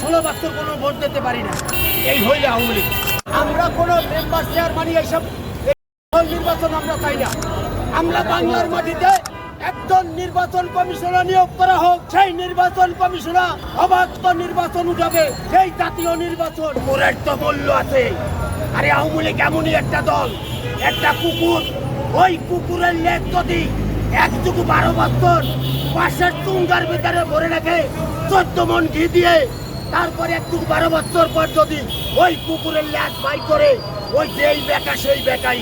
ষোলো বছর কোনো ভোট দিতে পারি না। এই হইলে আওয়ামী লীগ। আমরা কোনো মেম্বার চেয়ারম্যান এইসব এই নির্বাচন আমরা চাই না। আমরা বাংলার মাটিতে একজন নির্বাচন কমিশনার নিয়োগ করা হোক, সেই নির্বাচন কমিশনার অবাধ নির্বাচন উঠাবে, সেই জাতীয় নির্বাচন। মোরের তো মূল্য আছে। আরে আওয়ামী লীগ এমনই একটা দল, একটা কুকুর। ওই কুকুরের লেগ যদি এক যুগ বারো বছর পাশের চুঙ্গার ভিতরে ভরে রাখে চোদ্দ মন ঘি দিয়ে তারপরে একটু বারো বছর পর যদি ওই কুকুরের ল্যাজ বাই করে, ওই যেই বেকা, সেই বেকাই।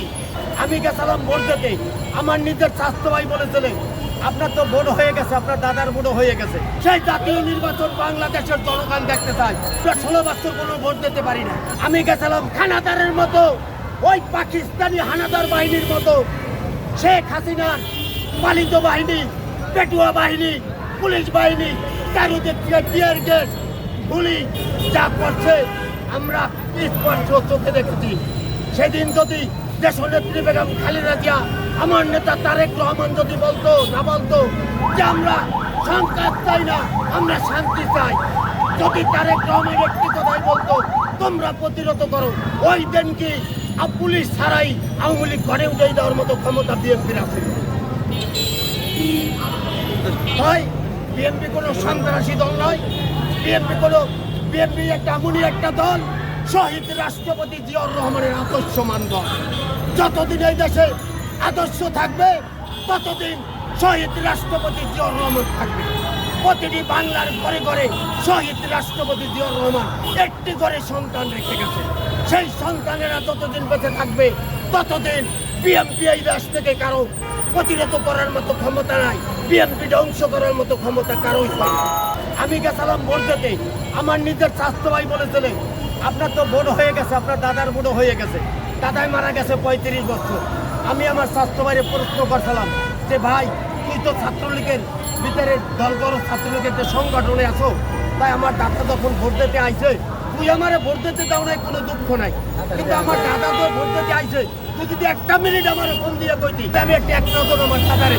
আমি গেছিলাম ভোট দিতে। আমার নিজের স্বাস্থ্য ভাই বলেছিলেন আপনার তো ভোট হয়ে গেছে, আপনার দাদার ভোটও হয়ে গেছে। সেই জাতীয় নির্বাচন বাংলাদেশের জনগণ দেখতে আমরা ষোলো বছর কোনো ভোট দিতে পারি না আমি গেছিলাম খানাদারের মতো, ওই পাকিস্তানি হানাদার বাহিনীর মতো। শেখ হাসিনার পালিত বাহিনী, পেটুয়া বাহিনী, পুলিশ বাহিনী থেকে টিয়ার গ্যাস গুলি যা করছে, আমরা স্পষ্ট চোখে দেখেছি। সেদিন যদি দেশনেত্রী বেগম খালেদা জিয়া, আমার নেতা তারেক রহমান যদি বলতো, না বলতো যে আমরা সংঘাত চাই না, আমরা শান্তি চাই। যদি তারেক রহমান একটি কথাই বলতো, তোমরা প্রতিরোধ করো। ওই দিন কি পুলিশ ছাড়াই আওয়ামী লীগ ঘরে উঠে দেওয়ার মতো ক্ষমতা বিএনপির আছে? হয় বিএনপি কোনো সন্ত্রাসী দল নয়। বিএনপি কোনো, বিএনপি একটা এমনই একটা দল, শহীদ রাষ্ট্রপতি জিয়াউর রহমানের আদর্শমান দল। যতদিন এই দেশে আদর্শ থাকবে, ততদিন শহীদ রাষ্ট্রপতি জিয়াউর রহমান থাকবে। প্রতিটি বাংলার ঘরে ঘরে শহীদ রাষ্ট্রপতি জিয়াউর রহমান একটি করে সন্তান রেখে গেছে। সেই সন্তানেরা যতদিন বেঁচে থাকবে, ততদিন বিএনপি এই দেশ থেকে কারও প্রতিরোধ করার মতো ক্ষমতা নাই বিএনপি ধ্বংস করার মতো ক্ষমতা কারোই না। আমি গেছিলাম ভোট দিতে। আমার নিজের স্বাস্থ্য ভাই বলেছিলেন আপনার তো ভোট হয়ে গেছে, আপনার দাদার ভোটও হয়ে গেছে। দাদাই মারা গেছে পঁয়ত্রিশ বছর। আমি আমার স্বাস্থ্য ভাইয়ের প্রশ্ন করছিলাম যে, ভাই, তুই তো ছাত্রলীগের ভিতরে দল ছাত্রলীগের যে সংগঠনে আছো, তাই আমার দাদা যখন ভোট দিতে আইছে, তুই আমার ভোট দিতে দাও নাই, কোনো দুঃখ নাই। কিন্তু আমার দাদা তো ভোট দিতে আইছে, তুই যদি একটা মিনিট আমার ফোন দিয়ে কইতি আমি একটা এক নজর আমার দাদারে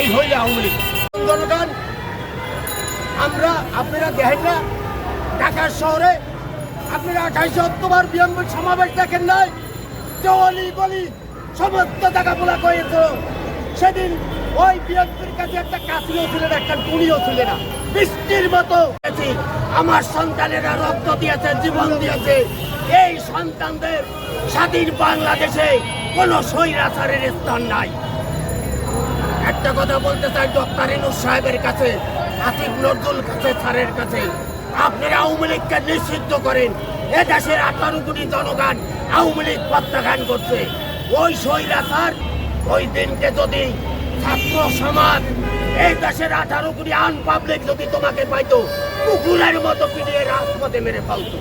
এই হইলে আওয়ামী লীগ। জনগণ আমরা, আপনারা দেখেন না ঢাকার শহরে আপনারা আঠাইশে অক্টোবর বিএনপির সমাবেশ দেখেন নাই অলি গলি সমস্ত টাকা পোলা করেছিল সেদিন ওই বিএনপির কাছে একটা কাশিও ছিল না, একটা টুনিও ছিল না, বৃষ্টির মতো। আমার সন্তানেরা রক্ত দিয়েছে, জীবন দিয়েছে। এই সন্তানদের স্বাধীন বাংলাদেশে কোনো স্বৈরাচারের স্থান নাই। একটা কথা বলতে চাই, ডক্টর ইনুস সাহেবের কাছে। আসিফ নজরুল কাছে স্যারের কাছে আপনারা আওয়ামী লীগকে নিষিদ্ধ করেন। এ দেশের আঠারো কোটি জনগণ আওয়ামী লীগ প্রত্যাখ্যান করছে। ওই স্বৈরাচার ওই দিনকে যদি ছাত্র সমাজ এই দেশের আঠারো কোটি আনপাবলিক যদি তোমাকে পাইতো, কুকুরের মতো পিটিয়ে রাজপথে মেরে ফেলতো।